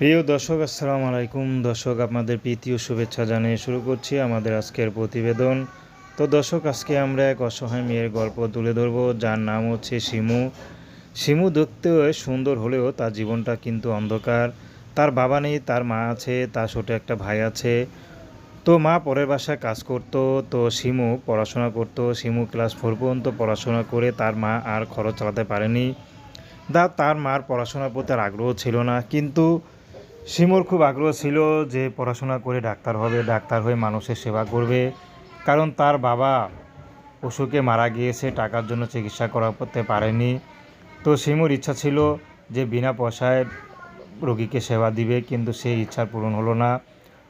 প্রিয় দর্শক, আসসালামু আলাইকুম। দর্শক, আপনাদের প্রীতি ও শুভেচ্ছা জানিয়ে শুরু করছি আমাদের আজকের প্রতিবেদন। তো দর্শক, আজকে আমরা এক অসহায় মেয়ের গল্প তুলে ধরবো। যার নাম হচ্ছে শিমু। শিমু দেখতে সুন্দর হলেও তার জীবনটা কিন্তু অন্ধকার। তার বাবা নেই, তার মা আছে, তার ছোটো একটা ভাই আছে। তো মা পরের বাসায় কাজ করতো, তো শিমু পড়াশোনা করতো। শিমু ক্লাস ফোর পর্যন্ত পড়াশোনা করে তার মা আর খরচ চালাতে পারেনি। দা, তার মার পড়াশোনার প্রতি আগ্রহ ছিল না। কিন্তু শিমুর খুব আগ্রহ ছিল যে পড়াশোনা করে ডাক্তার হবে, ডাক্তার হয়ে মানুষের সেবা করবে। কারণ তার বাবা অসুখে মারা গিয়েছে, টাকার জন্য চিকিৎসা করাতে পারেনি। তো শিমুর ইচ্ছা ছিল যে বিনা পয়সায় রোগীকে সেবা দিবে, কিন্তু সেই ইচ্ছা পূরণ হলো না।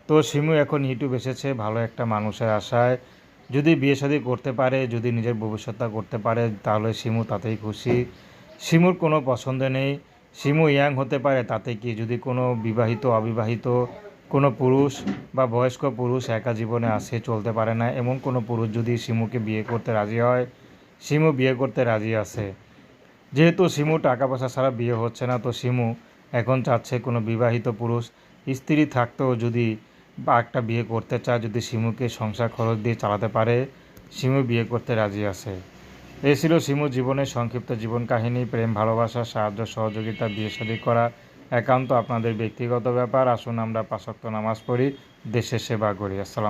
তো শিমু এখন ইউটিউব এসেছে, ভালো একটা মানুষের আশায়। যদি বিয়ে শাদী করতে পারে, যদি নিজের ভবিষ্যৎটা করতে পারে, তাহলে শিমু তাতেই খুশি। শিমুর কোনো পছন্দ নেই। শিমু ইয়াং হতে পারে, তাতে কি যদি কোনো বিবাহিত, অবিবাহিত, কোনো পুরুষ বা বয়স্ক পুরুষ একা জীবনে আসে, চলতে পারে না, এমন কোনো পুরুষ যদি শিমুকে বিয়ে করতে রাজি হয়, শিমু বিয়ে করতে রাজি আছে। যেহেতু শিমু টাকা পয়সা ছাড়া বিয়ে হচ্ছে না, তো শিমু এখন চাচ্ছে কোনো বিবাহিত পুরুষ স্ত্রী থাকতেও যদি বা একটা বিয়ে করতে চায়, যদি শিমুকে সংসার খরচ দিয়ে চালাতে পারে, শিমু বিয়ে করতে রাজি আছে। এই ছিল শিমুর জীবনের সংক্ষিপ্ত জীবন কাহিনী, প্রেম, ভালোবাসা, সাহায্য, সহযোগিতা, বিয়ে শাদী করা, একান্ত আপনাদের ব্যক্তিগত ব্যাপার। আসুন আমরা পাশক্ত নামাজ পড়ি, দেশের সেবা করি। আসসালাম